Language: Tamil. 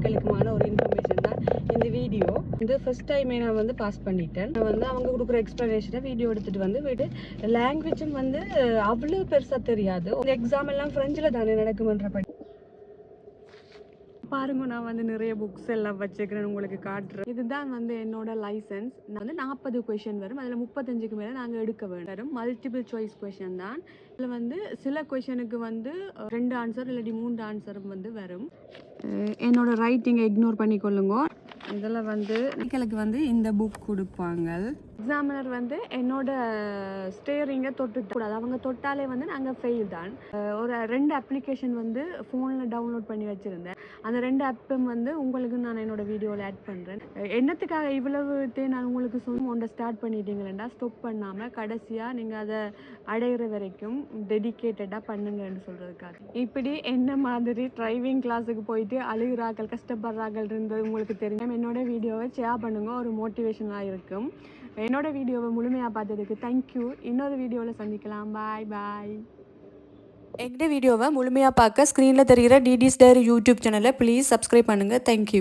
மக்களுக்குமான ஒரு இன்ஃபர்மேஷன் தான் இந்த வீடியோ இந்த ஃபர்ஸ்ட் டைமே நான் வந்து பாஸ் பண்ணிட்டேன். நான் வந்து அவங்க கொடுக்குற எக்ஸ்ப்ளனேஷனை வீடியோ எடுத்துட்டு வந்து வீடு. லாங்குவேஜும் வந்து அவ்வளோ பெருசாக தெரியாது. இந்த எக்ஸாம் எல்லாம் ஃப்ரெஞ்சில் தானே நடக்குமன்ற படி பாருங்க நான் வந்து நிறைய புக்ஸ் எல்லாம் வச்சுக்கிறேன் உங்களுக்கு காட்டுறேன். இதுதான் வந்து என்னோட லைசன்ஸ் நான் வந்து நாற்பது கொஷின் வரும். அதில் முப்பத்தஞ்சுக்கு மேலே நாங்கள் எடுக்க வேண்டும் மல்டிபிள் சாய்ஸ் கொஷின் தான். இதில் வந்து சில கொஷனுக்கு வந்து ரெண்டு ஆன்சர் இல்லாட்டி மூன்று ஆன்சரும் வந்து வரும். என்னோட ரைட்டிங்கை இக்னோர் பண்ணிக்கொள்ளுங்க. இதில் வந்து நீங்களுக்கு வந்து இந்த புக் கொடுப்பாங்க. எக்ஸாமினர் வந்து என்னோட ஸ்டேரிங்கை தொட்டு கூடாது. அவங்க தொட்டாலே வந்து நாங்கள் ஃபெயில் தான். ஒரு ரெண்டு அப்ளிகேஷன் வந்து ஃபோனில் டவுன்லோட் பண்ணி வச்சுருந்தேன். அந்த ரெண்டு ஆப்பும் வந்து உங்களுக்கு நான் என்னோட வீடியோவில் ஆட் பண்ணுறேன் என்னத்துக்காக இவ்வளவு தே நான் உங்களுக்கு சொல்லி ஒன்றை ஸ்டார்ட் பண்ணிட்டீங்களா ஸ்டாப் பண்ணாமல் கடைசியாக நீங்கள் அதை அடையிற வரைக்கும் டெடிக்கேட்டடாக பண்ணுங்கன்னு சொல்கிறதுக்காக இப்படி என்ன மாதிரி டிரைவிங் கிளாஸுக்கு போயிட்டு அழுகிறாக்கள் கஷ்டப்படுறாக்கள் இருந்தது உங்களுக்கு தெரியும் என்னோட வீடியோவை ஷேர் பண்ணுங்க. ஒரு மோட்டிவேஷனாக இருக்கும். என்னோடய வீடியோவை முழுமையாக பார்த்ததுக்கு தேங்க்யூ இன்னொரு வீடியோவில் சந்திக்கலாம். பாய் பாய் எங்கள் வீடியோவை முழுமையாக பார்க்க ஸ்க்ரீனில் தெரிகிற டிடிஸ் டேர் யூடியூப் சேனலை ப்ளீஸ் சப்ஸ்கிரைப் பண்ணுங்கள் தேங்க்யூ